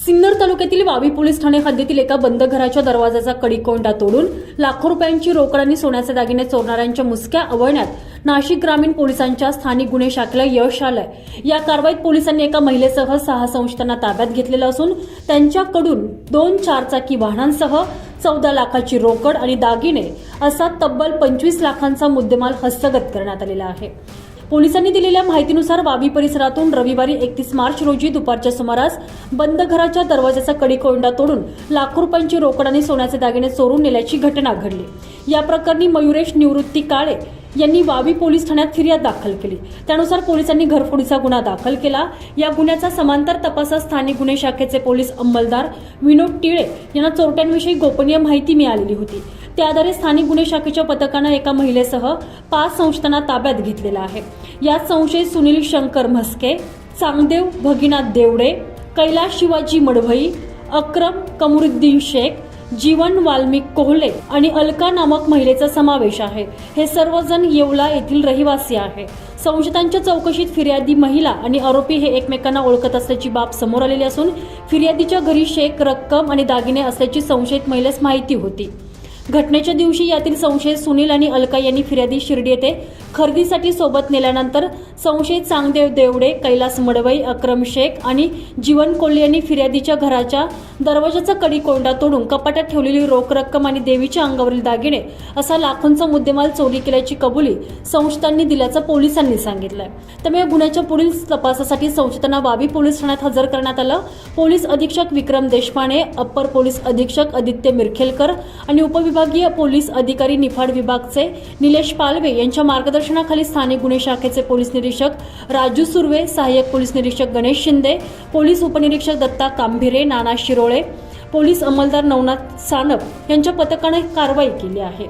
सिन्नर तालुक्यातील वावी पोलीस ठाणे हद्दीतील एका बंद घराच्या दरवाजाचा कडीकोंडा तोडून लाखो रुपयांची रोकड आणि सोन्याचे दागिने चोरणाऱ्यांच्या मुसक्या आवळण्यात नाशिक ग्रामीण पोलिसांच्या स्थानिक गुन्हे शाखेला यश आलंय. या कारवाईत पोलिसांनी एका महिलेसह सहा संस्थांना ताब्यात घेतलेलं असून त्यांच्याकडून दोन चारचाकी वाहनांसह चौदा लाखाची रोकड आणि दागिने असा तब्बल पंचवीस लाखांचा मुद्देमाल हस्तगत करण्यात आलेला आहे. पोलिसांनी दिलेल्या माहितीनुसार वावी परिसरातून रविवारी एकतीस मार्च रोजी दुपारच्या सुमारास बंद घराच्या दरवाजाचा कडीकोंडा तोडून लाखो रुपयांची रोकड आणि सोन्याचे दागिने चोरून नेल्याची घटना घडली. या प्रकरणी मयुरेश निवृत्ती काळे यांनी वावी पोलीस ठाण्यात फिर्याद दाखल केली. त्यानुसार पोलिसांनी घरफोडीचा गुन्हा दाखल केला. या गुन्ह्याचा समांतर तपासात स्थानिक गुन्हे शाखेचे पोलीस अंमलदार विनोद टिळे यांना चोरट्यांविषयी गोपनीय माहिती मिळालेली होती. त्या आधारे स्थानिक गुन्हे शाखेच्या पथकानं एका महिलेसह पाच संस्थांना ताब्यात घेतलेला आहे. यात संशयित सुनील शंकर म्हस्के चांगदेव भगिनाथ देवडे कैलास शिवाजी मडभई अक्रम कमरुद्दीन शेख जीवन वाल्मिक कोहले आणि अलका नामक महिलेचा समावेश आहे. हे सर्वजण येवला येथील रहिवासी आहे. संशयितांच्या चौकशीत फिर्यादी महिला आणि आरोपी हे एकमेकांना ओळखत असल्याची बाब समोर आलेली असून फिर्यादीच्या घरी शेख रक्कम आणि दागिने असल्याची संशयित महिलेस माहिती होती. घटनेच्या दिवशी यातील संशयित सुनील आणि अलका यांनी फिर्यादी शिर्डी येथे खरेदीसाठी सोबत नेल्यानंतर संशयित चांगदेव देवडे कैलास मडवई अक्रम शेख आणि जीवन कोल्हे यांनी फिर्यादीच्या घराच्या दरवाजाचा कडी कोंडा तोडून कपाटात ठेवलेली रोख रक्कम आणि देवीच्या अंगावरील दागिने असा लाखोंचा मुद्देमाल चोरी केल्याची कबुली संशयितांनी दिल्याचं पोलिसांनी सांगितलंय. त्यामुळे गुन्ह्याच्या पुढील तपासासाठी संशयितांना वावी पोलीस ठाण्यात हजर करण्यात आलं. पोलीस अधीक्षक विक्रम देशपांडे अप्पर पोलीस अधीक्षक आदित्य मिरखेलकर आणि विभागीय पोलीस अधिकारी निफाड विभागचे निलेश पालवे यांच्या मार्गदर्शनाखाली स्थानिक गुन्हे शाखेचे पोलीस निरीक्षक राजू सुर्वे सहाय्यक पोलीस निरीक्षक गणेश शिंदे पोलीस उपनिरीक्षक दत्ता कांभिरे नाना शिरोळे पोलीस अंमलदार नवनाथ सानप यांच्या पथकाने कारवाई केली आहे.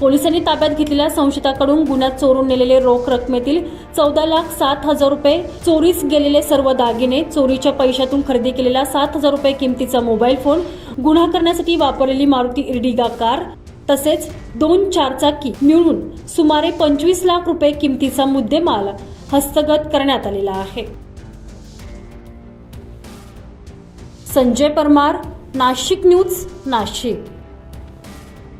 पोलिसांनी ताब्यात घेतलेल्या संशयिताकडून गुन्ह्यात चोरून नेलेले रोख रकमेतील चौदा लाख सात हजार रुपये चोरीस गेलेले सर्व दागिने चोरीच्या पैशातून खरेदी केलेला सात हजार रुपये किमतीचा मोबाईल फोन गुन्हा करण्यासाठी वापरलेली मारुती इर्डिगा कार तसेच दोन चारचाकी मिळून सुमारे पंचवीस लाख रुपये किमतीचा मुद्देमाल हस्तगत करण्यात आलेला आहे. संजय परमार नाशिक न्यूज नाशिक.